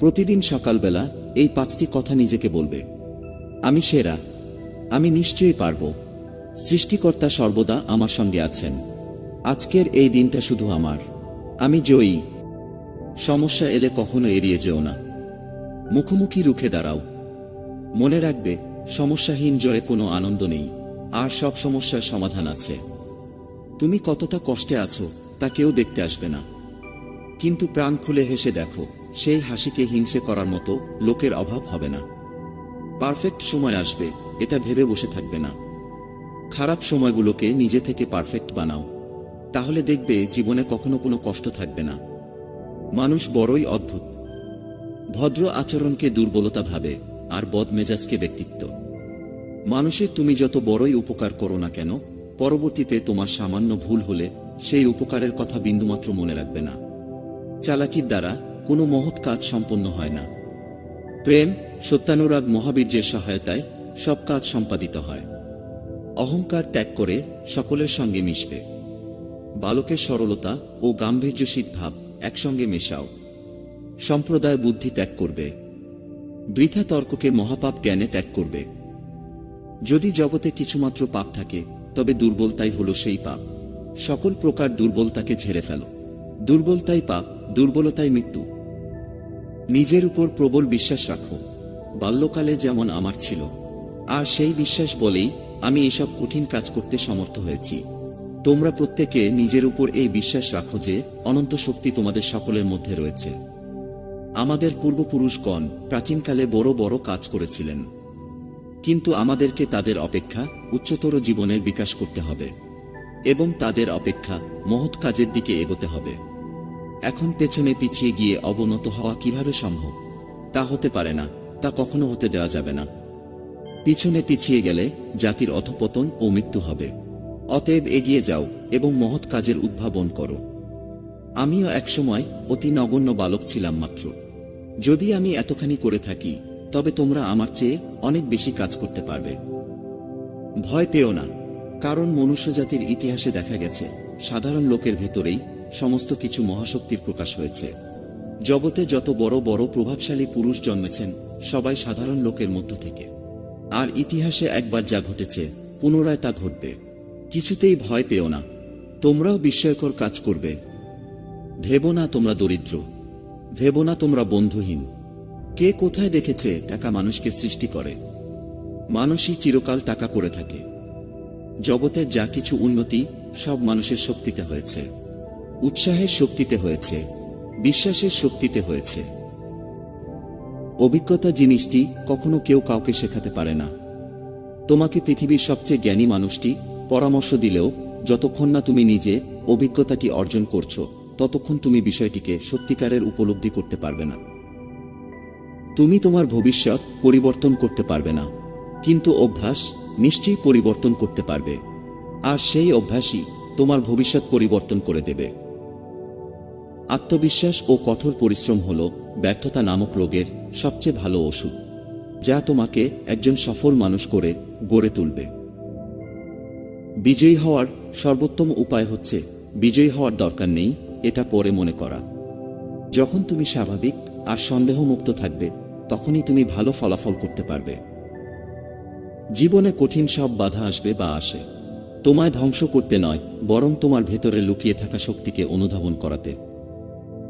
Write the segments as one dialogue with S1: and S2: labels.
S1: প্রতিদিন সকালবেলা এই পাঁচটি কথা নিজেকে বলবে। আমি সেরা। আমি নিশ্চয়ই পারব। সৃষ্টিকর্তা সর্বদা আমার সঙ্গে আছেন। আজকের এই দিনটা শুধু আমার। আমি জয়ী। সমস্যা এলে কখনো এড়িয়ে যেও না। মুখোমুখি রুখে দাঁড়াও। মনে রাখবে, সমস্যাহীন জয়ে কোনো আনন্দ নেই। আর সব সমস্যার সমাধান আছে। তুমি কতটা কষ্টে আছো, তা কেউ দেখতে আসবে না। কিন্তু প্রাণ খুলে হেসে দেখো। সেই হাসিকে হিংসে করার মতো লোকের অভাব হবে না। পারফেক্ট সময় আসবে, এটা ভেবে বসে থাকবে না। খারাপ সময়গুলোকে নিজে থেকে পারফেক্ট বানাও। তাহলে দেখবে জীবনে কখনো কোনো কষ্ট থাকবে না। মানুষ বড়ই অদ্ভুত। ভদ্র আচরণকে দুর্বলতা ভাবে, আর বদমেজাজকে ব্যক্তিত্ব। মানুষের তুমি যত বড়ই উপকার করো না কেন, পরবর্তীতে তোমার সামান্য ভুল হলে সেই উপকারের কথা বিন্দুমাত্র মনে রাখবে না। চালাকির দ্বারা কোনো মহৎ কাজ সম্পন্ন হয় না। প্রেম, সত্যানুরাগ মহাবীর্যের সহায়তায় সব কাজ সম্পাদিত হয়। অহংকার ত্যাগ করে সকলের সঙ্গে মিশবে। বালকের সরলতা ও গাম্ভীর্যশীল ভাব একসঙ্গে মেশাও। সম্প্রদায় বুদ্ধি ত্যাগ করবে। বৃথা তর্ককে মহাপাপ জ্ঞানে ত্যাগ করবে। যদি জগতে কিছুমাত্র পাপ থাকে, তবে দুর্বলতাই হলো সেই পাপ। সকল প্রকার দুর্বলতাকে ঝেড়ে ফেলো। দুর্বলতাই পাপ, দুর্বলতাই মৃত্যু। নিজের উপর প্রবল বিশ্বাস রাখো। বাল্যকালে যেমন আমার ছিল, আর সেই বিশ্বাস বলেই আমি এসব কঠিন কাজ করতে সমর্থ হয়েছি। তোমরা প্রত্যেকে নিজের উপর এই বিশ্বাস রাখো যে, অনন্ত শক্তি তোমাদের সকলের মধ্যে রয়েছে। আমাদের পূর্বপুরুষগণ প্রাচীনকালে বড় বড় কাজ করেছিলেন। কিন্তু আমাদেরকে তাদের অপেক্ষা উচ্চতর জীবনের বিকাশ করতে হবে, এবং তাদের অপেক্ষা মহৎ কাজের দিকে এগোতে হবে। এখন পেছনে পিছিয়ে গিয়ে অবনত হওয়া কীভাবে সম্ভব? তা হতে পারে না, তা কখনো হতে দেওয়া যাবে না। পিছনে পিছিয়ে গেলে জাতির অধপতন ও মৃত্যু হবে। অতএব এগিয়ে যাও এবং মহৎ কাজের উদ্ভাবন করো। আমিও একসময় অতি নগণ্য বালক ছিলাম মাত্র। যদি আমি এতখানি করে থাকি, তবে তোমরা আমার চেয়ে অনেক বেশি কাজ করতে পারবে। ভয় পেও না, কারণ মনুষ্যজাতির ইতিহাসে দেখা গেছে, সাধারণ লোকের ভেতরেই সমস্ত কিছু মহাশক্তির প্রকাশ হয়েছে। জগতে যত বড় বড় প্রভাবশালী পুরুষ জন্মেছেন, সবাই সাধারণ লোকের মধ্য থেকে। আর ইতিহাসে একবার যা ঘটেছে, পুনরায় তা ঘটবে। কিছুতেই ভয় পেও না। তোমরাও বিস্ময়কর কাজ করবে। ভেবো না তোমরা দরিদ্র। ভেবো না তোমরা বন্ধুহীন। কে কোথায় দেখেছে টাকা মানুষকে সৃষ্টি করে? মানুষই চিরকাল টাকা করে থাকে। জগতের যা কিছু উন্নতি, সব মানুষের শক্তিতে হয়েছে। উৎসাহের শক্তিতে হয়েছে, বিশ্বাসের শক্তিতে হয়েছে। অভিজ্ঞতা জিনিসটি কখনো কেউ কাউকে শেখাতে পারে না। তোমাকে পৃথিবীর সবচেয়ে জ্ঞানী মানুষটি পরামর্শ দিলেও যতক্ষণ না তুমি নিজে অভিজ্ঞতাটি অর্জন করছ, ততক্ষণ তুমি বিষয়টিকে সত্যিকারের উপলব্ধি করতে পারবে না। তুমি তোমার ভবিষ্যৎ পরিবর্তন করতে পারবে না, কিন্তু অভ্যাস নিশ্চয়ই পরিবর্তন করতে পারবে। আর সেই অভ্যাসই তোমার ভবিষ্যৎ পরিবর্তন করে দেবে। আত্মবিশ্বাস ও কঠোর পরিশ্রম হল ব্যর্থতা নামক রোগের সবচেয়ে ভালো ওষুধ, যা তোমাকে একজন সফল মানুষ করে গড়ে তুলবে। বিজয়ী হওয়ার সর্বোত্তম উপায় হচ্ছে, বিজয়ী হওয়ার দরকার নেই, এটা পরে মনে করা। যখন তুমি স্বাভাবিক আর সন্দেহমুক্ত থাকবে, তখনই তুমি ভালো ফলাফল করতে পারবে। জীবনে কঠিন সব বাধা আসবে বা আসে। তোমায় ধ্বংস করতে নয়, বরং তোমার ভেতরে লুকিয়ে থাকা শক্তিকে অনুধাবন করাতে।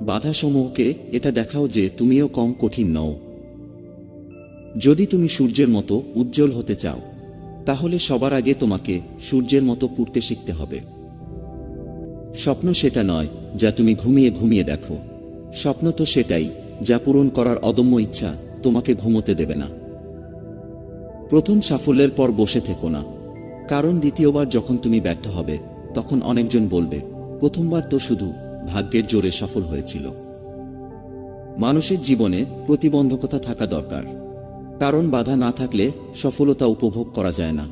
S1: বাধাসমূহকে এটা দেখাও যে তুমিও কম কঠিন নও। যদি তুমি সূর্যের মতো উজ্জ্বল হতে চাও, তাহলে সবার আগে তোমাকে সূর্যের মতো পুড়তে শিখতে হবে। স্বপ্ন সেটা নয় যা তুমি ঘুমিয়ে ঘুমিয়ে দেখো। স্বপ্ন তো সেটাই যা পূরণ করার অদম্য ইচ্ছা তোমাকে ঘুমোতে দেবে না। প্রথম সাফল্যের পর বসে থেকো না। কারণ দ্বিতীয়বার যখন তুমি ব্যর্থ হবে, তখন অনেকজন বলবে, প্রথমবার তো শুধু ভাগ্যের জোরে সফল হয়েছিল। মানুষের জীবনে প্রতিবন্ধকতা থাকা দরকার। কারণ বাধা না থাকলে সফলতা উপভোগ করা যায় না।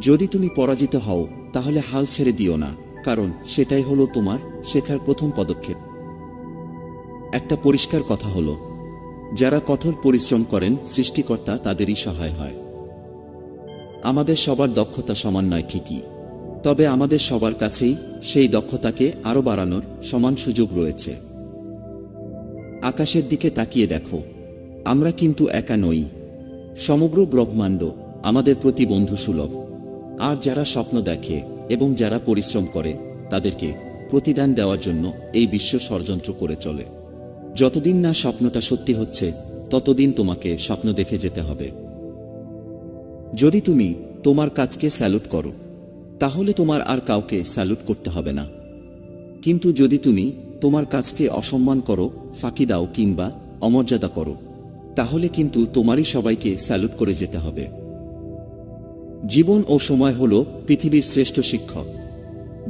S1: যদি তুমি পরাজিত হও, তাহলে হাল ছেড়ে দিও না, কারণ সেটাই হলো তোমার শেখার প্রথম পদক্ষেপ। একটা পরিষ্কার কথা হলো, যারা কঠোর পরিশ্রম করেন, সৃষ্টিকর্তা তাদেরই সহায় হয়। আমাদের সবার দক্ষতা সমান নয় ঠিকই। তবে আমাদের সবার কাছেই সেই দক্ষতাকে আরও বাড়ানোর সমান সুযোগ রয়েছে। আকাশের দিকে তাকিয়ে দেখো, আমরা কিন্তু একা নই। সমগ্র ব্রহ্মাণ্ড আমাদের প্রতি বন্ধু সুলভ আর যারা স্বপ্ন দেখে এবং যারা পরিশ্রম করে, তাদেরকে প্রতিদান দেওয়ার জন্য এই বিশ্ব ষড়যন্ত্র করে চলে। যতদিন না স্বপ্নটা সত্যি হচ্ছে, ততদিন তোমাকে স্বপ্ন দেখে যেতে হবে। যদি তুমি তোমার কাজকে স্যালুট করো তাহলে তোমার আর কাউকে স্যালুট করতে হবে না। কিন্তু যদি তুমি তোমার কাজকে অসম্মান করো, ফাঁকি দাও কিংবা অমর্যাদা করো, তাহলে কিন্তু তোমারই সবাইকে স্যালুট করে যেতে হবে। জীবন ও সময় হল পৃথিবীর শ্রেষ্ঠ শিক্ষক।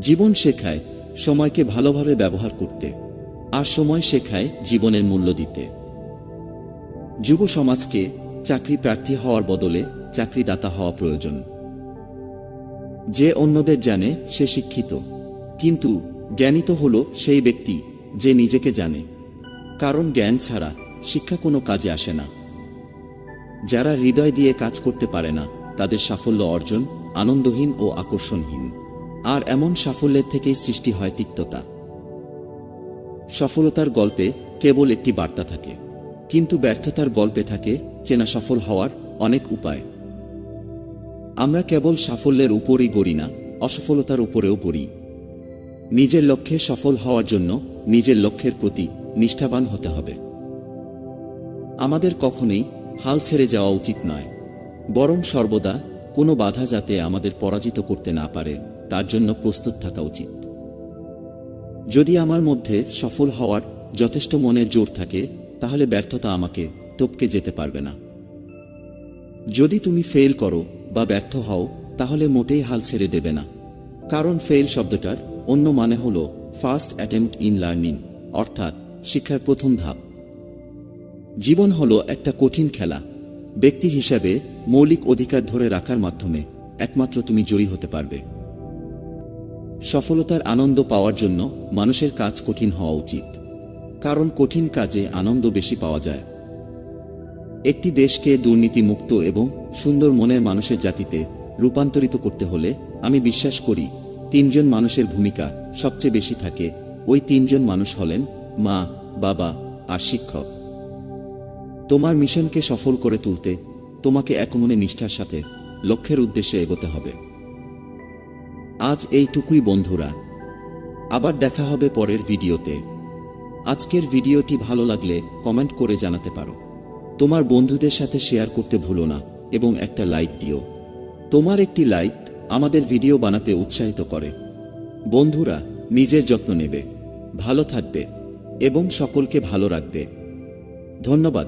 S1: জীবন শেখায় সময়কে ভালোভাবে ব্যবহার করতে, আর সময় শেখায় জীবনের মূল্য দিতে। যুব সমাজকে চাকরি প্রার্থী হওয়ার বদলে চাকরিদাতা হওয়া প্রয়োজন। যে অন্যদের জানে, সে শিক্ষিত। কিন্তু জ্ঞানিত হল সেই ব্যক্তি যে নিজেকে জানে। কারণ জ্ঞান ছাড়া শিক্ষা কোনো কাজে আসে না। যারা হৃদয় দিয়ে কাজ করতে পারে না, তাদের সাফল্য অর্জন আনন্দহীন ও আকর্ষণহীন। আর এমন সাফল্যের থেকেই সৃষ্টি হয় তিক্ততা। সফলতার গল্পে কেবল একটি বার্তা থাকে। কিন্তু ব্যর্থতার গল্পে থাকে, চেনা সফল হওয়ার অনেক উপায়। আমরা কেবল সাফল্যের উপরই গড়ি না, অসফলতার উপরেও গড়ি নিজের লক্ষ্যে সফল হওয়ার জন্য নিজের লক্ষ্যের প্রতি নিষ্ঠাবান হতে হবে। আমাদের কখনোই হাল ছেড়ে যাওয়া উচিত নয়, বরং সর্বদা কোনো বাধা যাতে আমাদের পরাজিত করতে না পারে, তার জন্য প্রস্তুত থাকা উচিত। যদি আমার মধ্যে সফল হওয়ার যথেষ্ট মনের জোর থাকে, তাহলে ব্যর্থতা আমাকে টপকে যেতে পারবে না। যদি তুমি ফেল করো বা ব্যর্থ হও, তাহলে মোটেই হাল ছেড়ে দেবে না। কারণ ফেল শব্দটার অন্য মানে হল ফার্স্ট অ্যাটেম্পট ইন লার্নিং অর্থাৎ শিক্ষার প্রথম ধাপ। জীবন হল একটা কঠিন খেলা। ব্যক্তি হিসাবে মৌলিক অধিকার ধরে রাখার মাধ্যমে একমাত্র তুমি জয়ী হতে পারবে। সফলতার আনন্দ পাওয়ার জন্য মানুষের কাজ কঠিন হওয়া উচিত। কারণ কঠিন কাজে আনন্দ বেশি পাওয়া যায়। একটি দেশকে দুর্নীতিমুক্ত এবং সুন্দর মনের মানুষের জাতিতে রূপান্তরিত করতে হলে আমি বিশ্বাস করি, তিনজন মানুষের ভূমিকা সবচেয়ে বেশি থাকে। ওই তিনজন মানুষ হলেন মা, বাবা আর শিক্ষক। তোমার মিশনকে সফল করে তুলতে তোমাকে একমনে নিষ্ঠার সাথে লক্ষ্যের উদ্দেশ্যে এগোতে হবে। আজ এইটুকুই বন্ধুরা। আবার দেখা হবে পরের ভিডিওতে। আজকের ভিডিওটি ভালো লাগলে কমেন্ট করে জানাতে পারো। তোমার বন্ধুদের সাথে শেয়ার করতে ভুলো না এবং একটা লাইক দিও। তোমার একটি লাইক আমাদের ভিডিও বানাতে উৎসাহিত করে। বন্ধুরা, নিজের যত্ন নেবে। ভালো থাকবে এবং সকলকে ভালো রাখবে। ধন্যবাদ।